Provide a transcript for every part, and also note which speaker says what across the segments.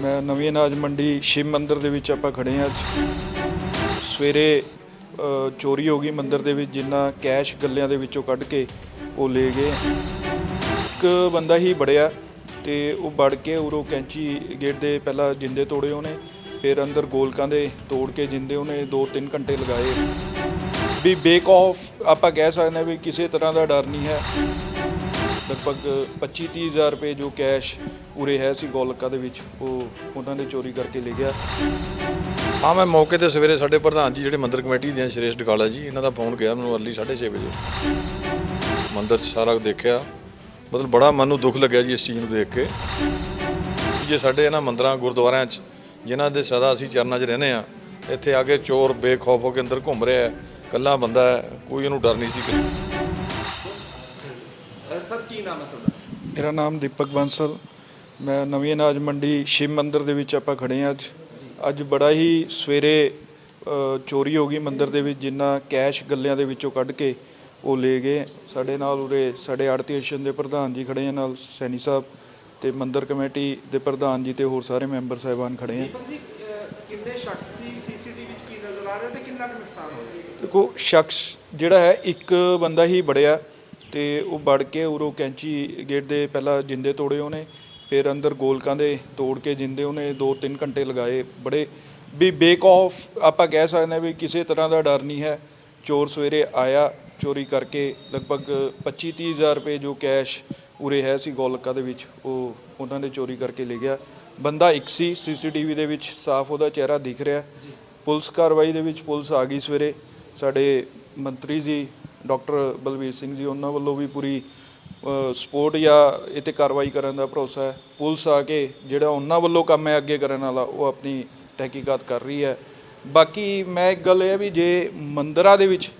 Speaker 1: ਮੈਂ ਨਵੀਂ ਅਨਾਜ ਮੰਡੀ ਸ਼ਿਵ ਮੰਦਿਰ ਦੇ ਵਿੱਚ ਆਪਾਂ ਖੜੇ ਹਾਂ ਅੱਜ। ਸਵੇਰੇ ਚੋਰੀ ਹੋ ਗਈ ਮੰਦਿਰ ਦੇ ਵਿੱਚ, ਜਿੰਨਾ ਕੈਸ਼ ਗੱਲਿਆਂ ਦੇ ਵਿੱਚੋਂ ਕੱਢ ਕੇ ਉਹ ਲੈ ਗਏ। ਇੱਕ ਬੰਦਾ ਹੀ ਬੜਿਆ ਤੇ ਉਹ ਵੜ ਕੇ ਉਰੋਂ ਕੈਂਚੀ ਗੇਟ ਦੇ ਪਹਿਲਾਂ ਜਿੰਦੇ ਤੋੜੇ ਉਹਨੇ, ਫਿਰ ਅੰਦਰ ਗੋਲਕਾਂ ਦੇ ਤੋੜ ਕੇ ਜਿੰਦੇ ਉਹਨੇ 2-3 ਘੰਟੇ ਲਗਾਏ। ਵੀ ਬੇਕ ਆਫ, ਆਪਾਂ ਕਹਿ ਸਕਦੇ ਹਾਂ ਵੀ ਕਿਸੇ ਤਰ੍ਹਾਂ ਦਾ ਡਰ ਨਹੀਂ ਹੈ। ਲਗਭਗ 25-30 ਹਜ਼ਾਰ ਰੁਪਏ ਜੋ ਕੈਸ਼ ਪੂਰੇ ਹੈ ਸੀ ਗੋਲਕਾ ਦੇ ਵਿੱਚ ਉਹ ਉਹਨਾਂ ਨੇ ਚੋਰੀ ਕਰਕੇ ਲੈ ਗਿਆ।
Speaker 2: ਹਾਂ ਮੈਂ ਮੌਕੇ ਤੇ ਸਵੇਰੇ ਸਾਡੇ ਪ੍ਰਧਾਨ ਜੀ ਜਿਹੜੇ ਮੰਦਰ ਕਮੇਟੀ ਦੇ ਆ, ਸ਼੍ਰੇਸ਼ ਡਕਾਲਾ ਜੀ ਇਹਨਾਂ ਦਾ ਫੋਨ ਗਿਆ ਮੈਨੂੰ ਅਰਲੀ 6:30 ਵਜੇ। ਮੰਦਰ 'ਚ ਸਾਰਾ ਕੁਝ ਦੇਖਿਆ। ਮਤਲਬ ਬੜਾ ਮਨ ਨੂੰ ਦੁੱਖ ਲੱਗਿਆ ਜੀ ਇਸ ਚੀਜ਼ ਨੂੰ ਦੇਖ ਕੇ। ਜੇ ਸਾਡੇ ਇਹਨਾਂ ਮੰਦਰਾਂ ਗੁਰਦੁਆਰਿਆਂ 'ਚ ਜਿਨ੍ਹਾਂ ਦੇ ਸਦਾ ਅਸੀਂ ਚਰਨਾਂ 'ਚ ਰਹਿੰਦੇ ਆ ਇੱਥੇ ਆ ਕੇ ਚੋਰ ਬੇਖੌਫ ਹੋ ਕੇ ਅੰਦਰ ਘੁੰਮ ਰਿਹਾ ਹੈ ਕੱਲਾ ਬੰਦਾ ਕੋਈ ਉਹਨੂੰ ਡਰ ਨਹੀਂ ਸੀ। ਕਿਸੇ
Speaker 3: ਸਰ ਕੀ ਨਾਮ ਹੈ ਤੁਹਾਡਾ?
Speaker 1: ਮੇਰਾ ਨਾਮ ਦੀਪਕ ਬਾਂਸਲ। ਮੈਂ ਨਵੀਂ ਅਨਾਜ ਮੰਡੀ ਸ਼ਿਵ ਮੰਦਿਰ ਦੇ ਵਿੱਚ ਆਪਾਂ ਖੜੇ ਹਾਂ ਅੱਜ। ਅੱਜ ਬੜਾ ਹੀ ਸਵੇਰੇ ਚੋਰੀ ਹੋ ਗਈ ਮੰਦਿਰ ਦੇ ਵਿੱਚ ਜਿੰਨਾ ਕੈਸ਼ ਗੱਲਿਆਂ ਦੇ ਵਿੱਚੋਂ ਕੱਢ ਕੇ ਉਹ ਲੈ ਗਏ। ਸਾਡੇ ਨਾਲ ਉਰੇ ਸਾਡੇ ਐਸੋਸੀਏਸ਼ਨ ਦੇ ਪ੍ਰਧਾਨ ਜੀ ਖੜੇ ਆ ਨਾਲ ਸੈਣੀ ਸਾਹਿਬ ਤੇ ਮੰਦਿਰ ਕਮੇਟੀ ਦੇ ਪ੍ਰਧਾਨ ਜੀ ਤੇ ਹੋਰ ਸਾਰੇ ਮੈਂਬਰ ਸਾਹਿਬਾਨ ਖੜੇ ਆ।
Speaker 3: ਕਿੰਨੇ ਸ਼ਖਸ ਸੀ ਸੀਸੀਟੀਵੀ ਵਿੱਚ ਕੀ ਨਜ਼ਰ ਆ ਰਿਹਾ ਤੇ ਕਿੰਨਾ ਨੁਕਸਾਨ ਹੋਇਆ
Speaker 1: ਦੇਖੋ ਸ਼ਖਸ ਜਿਹੜਾ ਹੈ ਇੱਕ ਬੰਦਾ ਹੀ ਬੜਿਆ। ਤੇ ਉਹ ਵੜ ਕੇ ਉਰੋਂ ਕੈਂਚੀ ਗੇਟ ਦੇ ਪਹਿਲਾਂ ਜਿੰਦੇ ਤੋੜੇ ਉਹਨੇ ਫਿਰ ਅੰਦਰ ਗੋਲਕਾਂ ਦੇ ਤੋੜ ਕੇ ਜਿੰਦੇ ਉਹਨੇ 2-3 ਘੰਟੇ ਲਗਾਏ। ਬੜੇ ਵੀ ਬੇਕ ਆਫ ਆਪਾਂ ਕਹਿ ਸਕਦੇ ਹਾਂ ਵੀ ਕਿਸੇ ਤਰ੍ਹਾਂ ਦਾ ਡਰ ਨਹੀਂ ਹੈ। ਚੋਰ ਸਵੇਰੇ ਆਇਆ ਚੋਰੀ ਕਰਕੇ ਲਗਭਗ 25-30 ਹਜ਼ਾਰ ਰੁਪਏ ਜੋ ਕੈਸ਼ ਉਰੇ ਹੈ ਸੀ ਗੋਲਕਾਂ ਦੇ ਵਿੱਚ ਉਹ ਉਹਨਾਂ ਨੇ ਚੋਰੀ ਕਰਕੇ ਲੈ ਗਿਆ। ਬੰਦਾ ਇੱਕ ਸੀ ਸੀਸੀਟੀਵੀ ਦੇ ਵਿੱਚ ਸਾਫ਼ ਉਹਦਾ ਚਿਹਰਾ ਦਿਖ ਰਿਹਾ। ਪੁਲਿਸ ਕਾਰਵਾਈ ਦੇ ਵਿੱਚ ਪੁਲਿਸ ਆ ਗਈ ਸਵੇਰੇ। ਸਾਡੇ ਮੰਤਰੀ ਜੀ ਡਾਕਟਰ ਬਲਵੀਰ ਸਿੰਘ ਜੀ, ਉਹਨਾਂ ਵੱਲੋਂ ਵੀ ਪੂਰੀ ਸਪੋਰਟ ਜਾਂ ਇਹ ਤੇ ਕਾਰਵਾਈ ਕਰਨ ਦਾ ਭਰੋਸਾ ਹੈ। ਪੁਲਿਸ ਆ ਕੇ ਜਿਹੜਾ ਉਹਨਾਂ ਵੱਲੋਂ ਕੰਮ ਹੈ ਅੱਗੇ ਕਰਨ ਵਾਲਾ, ਉਹ ਆਪਣੀ ਤਹਿਕੀਕਾਤ ਕਰ ਰਹੀ ਹੈ। ਬਾਕੀ ਮੈਂ ਇੱਕ ਗੱਲ ਇਹ ਹੈ ਵੀ ਜੇ ਮੰਦਰਾਂ ਦੇ ਵਿੱਚ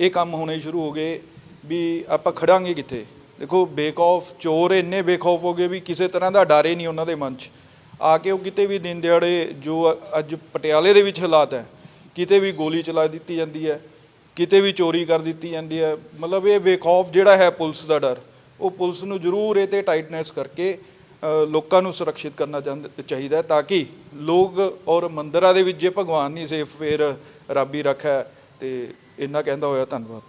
Speaker 1: ਇਹ ਕੰਮ ਹੋਣੇ ਸ਼ੁਰੂ ਹੋ ਗਏ, ਵੀ ਆਪਾਂ ਖੜਾਂਗੇ ਕਿੱਥੇ? ਦੇਖੋ ਬੇਕੌਫ ਚੋਰ ਇੰਨੇ ਬੇਖੌਫ ਹੋ ਗਏ ਵੀ ਕਿਸੇ ਤਰ੍ਹਾਂ ਦਾ ਡਰ ਹੀ ਨਹੀਂ ਉਹਨਾਂ ਦੇ ਮਨ 'ਚ। ਆ ਕੇ ਉਹ ਕਿਤੇ ਵੀ ਦਿਨ ਦਿਹਾੜੇ ਜੋ ਅੱਜ ਪਟਿਆਲੇ ਦੇ ਵਿੱਚ ਹਾਲਾਤ ਹੈ, ਕਿਤੇ ਵੀ ਗੋਲੀ ਚਲਾ ਦਿੱਤੀ ਜਾਂਦੀ ਹੈ ਕਿਤੇ ਵੀ ਚੋਰੀ ਕਰ ਦਿੱਤੀ ਜਾਂਦੀ ਹੈ। ਮਤਲਬ ਇਹ ਬੇਖੌਫ ਜਿਹੜਾ ਹੈ ਪੁਲਿਸ ਦਾ ਡਰ। ਉਹ ਪੁਲਿਸ ਨੂੰ ਜ਼ਰੂਰ ਇਹ ਤੇ ਟਾਈਟਨੈਸ ਕਰਕੇ ਲੋਕਾਂ ਨੂੰ ਸੁਰੱਖਿਅਤ ਕਰਨਾ ਚਾਹੁੰਦੇ- ਤਾਂ ਕਿ ਲੋਕ ਔਰ ਮੰਦਰਾਂ ਦੇ ਵਿੱਚ ਜੇ ਭਗਵਾਨ ਨਹੀਂ ਸੇਫ ਫਿਰ ਰੱਬ ਹੀ ਰੱਖਾ ਤੇ ਇੰਨਾ ਕਹਿੰਦਾ ਹੋਇਆ ਧੰਨਵਾਦ।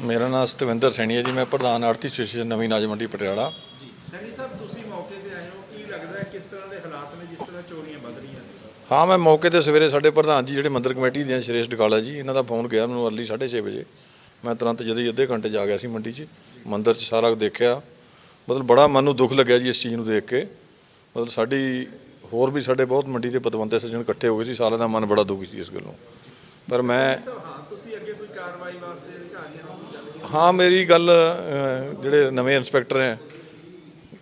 Speaker 2: ਮੇਰਾ ਨਾਮ ਸਤਵਿੰਦਰ ਸੈਣੀ ਹੈ ਜੀ। ਮੈਂ ਪ੍ਰਧਾਨ ਆੜਤੀ ਐਸੋਸੀਏਸ਼ਨ ਨਵੀਂ ਨਾਜ ਮੰਡੀ ਪਟਿਆਲਾ।
Speaker 3: ਜੀ ਸੈਣੀ ਸਾਹਿਬ ਤੁਸੀਂ ਮੌਕੇ ਤੇ ਆਏ ਹੋ। ਕੀ ਲੱਗਦਾ ਹੈ ਕਿਸ ਤਰ੍ਹਾਂ ਦੇ ਹਾਲਾਤ ਨੇ ਜਿਸ ਤਰ੍ਹਾਂ ਚੋਰੀਆਂ ਵੱਧ ਰਹੀਆਂ ਨੇ?
Speaker 2: ਹਾਂ ਮੈਂ ਮੌਕੇ ਤੇ ਸਵੇਰੇ ਸਾਡੇ ਪ੍ਰਧਾਨ ਜੀ ਜਿਹੜੇ ਮੰਦਰ ਕਮੇਟੀ ਦੇ ਆ, ਸ਼੍ਰੇਸ਼ ਡਕਾਲਾ ਜੀ ਇਹਨਾਂ ਦਾ ਫੋਨ ਗਿਆ ਮੈਨੂੰ ਅਰਲੀ 6:30 ਵਜੇ। ਮੈਂ ਤੁਰੰਤ ਜਦੋਂ ਹੀ ਅੱਧੇ ਘੰਟੇ ਜਾ ਗਿਆ ਸੀ ਮੰਡੀ 'ਚ ਮੰਦਰ 'ਚ ਸਾਰਾ ਕੁਝ ਦੇਖਿਆ। ਮਤਲਬ ਬੜਾ ਮਨ ਨੂੰ ਦੁੱਖ ਲੱਗਿਆ ਜੀ ਇਸ ਚੀਜ਼ ਨੂੰ ਦੇਖ ਕੇ। ਮਤਲਬ ਸਾਡੀ ਹੋਰ ਵੀ ਸਾਡੇ ਬਹੁਤ ਮੰਡੀ ਦੇ ਪਤਵੰਤੇ ਸੱਜਣ ਇਕੱਠੇ ਹੋ ਗਏ ਸੀ ਸਾਰਿਆਂ ਦਾ ਮਨ ਬੜਾ ਦੁਖੀ ਸੀ ਇਸ ਗੱਲੋਂ। ਪਰ ਮੈਂ
Speaker 3: ਹਾਂ
Speaker 2: ਮੇਰੀ ਗੱਲ ਜਿਹੜੇ ਨਵੇਂ ਇੰਸਪੈਕਟਰ ਹੈ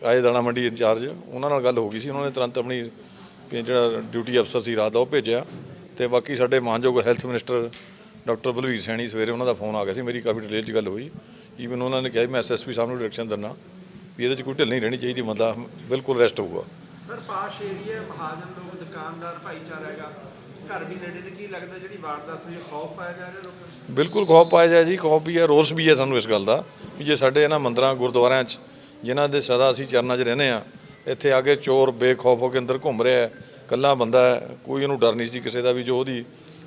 Speaker 2: ਆਏ ਦਾਣਾ ਮੰਡੀ ਇੰਚਾਰਜ ਉਹਨਾਂ ਨਾਲ ਗੱਲ ਹੋ ਗਈ ਸੀ ਉਹਨਾਂ ਨੇ ਤੁਰੰਤ ਆਪਣੀ ਜਿਹੜਾ ਡਿਊਟੀ ਅਫਸਰ ਸੀ ਰਾਤ ਦਾ ਉਹ ਭੇਜਿਆ ਤੇ ਬਾਕੀ ਸਾਡੇ ਮਾਨਯੋਗ health minister doctor Balvir Saini ਸਵੇਰੇ ਉਹਨਾਂ ਦਾ ਫੋਨ ਆ ਗਿਆ ਸੀ ਮੇਰੀ ਕਾਫੀ ਡਿਟੇਲ 'ਚ ਗੱਲ ਹੋਈ। ਈਵਨ ਉਹਨਾਂ ਨੇ ਕਿਹਾ ਮੈਂ ਐਸਐਸਪੀ ਸਾਹਿਬ ਨੂੰ ਡਾਇਰੈਕਸ਼ਨ ਦਿੰਦਾ। ਵੀ ਇਹਦੇ 'ਚ ਕੋਈ ਢਿੱਲ ਨਹੀਂ ਰਹਿਣੀ ਚਾਹੀਦੀ ਬੰਦਾ ਬਿਲਕੁਲ ਰੈਸਟ ਹੋਊਗਾ।
Speaker 3: ਸਰ ਪਾਸ਼ ਏਰੀਆ ਮਹਾਜਨ ਲੋਕ ਦੁਕਾਨਦਾਰ ਭਾਈਚਾਰਾ ਹੈਗਾ। ਘਰ ਵੀ ਨੇੜੇ ਨੇ ਕੀ ਲੱਗਦਾ ਜਿਹੜੀ ਵਾਰਦਾਤ ਹੋਈ ਖੌਫ ਪਾਇਆ ਜਾ ਰਿਹਾ ਲੋਕਾਂ
Speaker 2: ਬਿਲਕੁਲ ਖੌਫ ਪਾਇਆ ਜਾਏ ਜੀ ਖੌਫ ਵੀ ਹੈ ਰੋਸ ਵੀ ਹੈ ਸਾਨੂੰ ਇਸ ਗੱਲ ਦਾ। ਵੀ ਜੇ ਸਾਡੇ ਇਹਨਾਂ ਮੰਦਰਾਂ ਗੁਰਦੁਆਰਿਆਂ 'ਚ ਜਿਨ੍ਹਾਂ ਦੇ ਸਦਾ ਅਸੀਂ ਚਰਨਾਂ 'ਚ ਰਹਿੰਦੇ ਆ ਇੱਥੇ ਆ ਕੇ ਚੋਰ ਬੇਖੌਫ ਹੋ ਕੇ ਅੰਦਰ ਘੁੰਮ ਰਿਹਾ ਹੈ। ਕੱਲਾ ਬੰਦਾ ਹੈ, ਕੋਈ ਇਹਨੂੰ ਡਰ ਨਹੀਂ ਸੀ ਕਿਸੇ ਦਾ ਵੀ, ਜੋ ਉਹਦੀ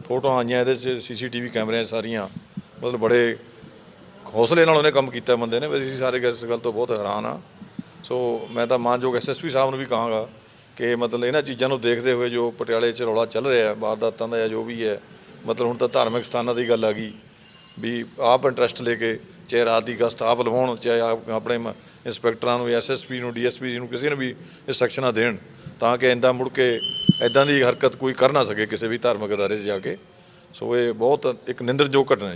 Speaker 2: ਫੋਟੋਆਂ ਆਈਆਂ, ਇਹਦੇ 'ਚ ਸੀਸੀਟੀਵੀ ਕੈਮਰਿਆਂ ਸਾਰੀਆਂ। ਮਤਲਬ ਬੜੇ ਹੌਸਲੇ ਨਾਲ ਉਹਨੇ ਕੰਮ ਕੀਤਾ ਬੰਦੇ ਨੇ। ਵੈਸੇ ਅਸੀਂ ਸਾਰੇ ਇਸ ਗੱਲ ਤੋਂ ਬਹੁਤ ਹੈਰਾਨ ਆ ਸੋ ਮੈਂ ਤਾਂ ਮਾਨਯੋਗ ਐਸਐਸਪੀ ਸਾਹਿਬ ਨੂੰ ਵੀ ਕਹਾਂਗਾ ਕਿ ਮਤਲਬ ਇਹਨਾਂ ਚੀਜ਼ਾਂ ਨੂੰ ਦੇਖਦੇ ਹੋਏ ਜੋ ਪਟਿਆਲੇ 'ਚ ਰੌਲਾ ਚੱਲ ਰਿਹਾ ਹੈ, ਵਾਰਦਾਤਾਂ ਦਾ ਜਾਂ ਜੋ ਵੀ ਹੈ, ਮਤਲਬ ਹੁਣ ਤਾਂ ਧਾਰਮਿਕ ਸਥਾਨਾਂ ਦੀ ਗੱਲ ਆ ਗਈ ਵੀ ਆਪ ਇੰਟਰਸਟ ਲੈ ਕੇ, ਚਾਹੇ ਰਾਤ ਦੀ ਗਸਤ ਆਪ ਲਵਾਉਣ, ਚਾਹੇ ਆਪ ਆਪਣੇ ਮ- ਇੰਸਪੈਕਟਰਾਂ ਨੂੰ ਐਸਐਸਪੀ ਨੂੰ ਡੀਐਸਪੀ ਨੂੰ ਕਿਸੇ ਨੂੰ ਵੀ ਇੰਸਟਰਕਸ਼ਨਾਂ ਦੇਣ, ਤਾਂ ਕਿ ਇੰਦਾ ਮੁੜ ਕੇ ਇਦਾਂ ਦੀ ਹਰਕਤ ਕੋਈ ਕਰ ਨਾ ਸਕੇ ਕਿਸੇ ਵੀ ਧਾਰਮਿਕ ਅਦਾਰੇ 'ਚ ਜਾ ਕੇ। ਸੋ ਇਹ ਬਹੁਤ ਇੱਕ ਨਿੰਦਰਯੋਗ ਘਟਨਾ ਹੈ